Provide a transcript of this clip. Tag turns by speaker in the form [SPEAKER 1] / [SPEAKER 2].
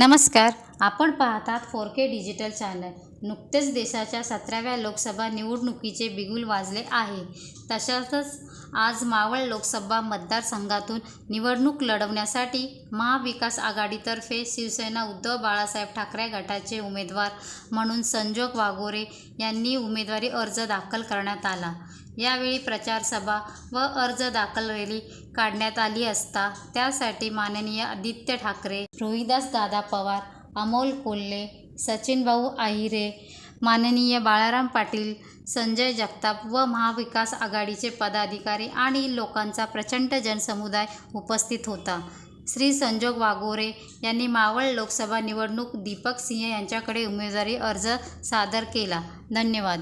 [SPEAKER 1] नमस्कार. आपण पाहतात फोर के डिजिटल चॅनल. नुकतेच देशाच्या सतराव्या लोकसभा निवडणुकीचे बिगुल वाजले आहे. तशातच आज मावळ लोकसभा मतदारसंघातून निवडणूक लढवण्यासाठी महाविकास आघाडीतर्फे शिवसेना उद्धव बाळासाहेब ठाकरे गटाचे उमेदवार म्हणून संजोग वाघोरे यांनी उमेदवारी अर्ज दाखल करण्यात आला. यावेळी प्रचारसभा व अर्ज दाखल रॅली काढण्यात आली असता त्यासाठी माननीय आदित्य ठाकरे रोहिदास दादा पवार अमोल कोल्हे सचिनभाऊ आहिरे माननीय बाळाराम पाटील संजय जगताप व महाविकास आघाडीचे पदाधिकारी आणि लोकांचा प्रचंड जनसमुदाय उपस्थित होता श्री संजोग वाघोरे यांनी मावळ लोकसभा निवडणूक दीपक सिंह यांच्याकडे उमेदवारी अर्ज सादर केला धन्यवाद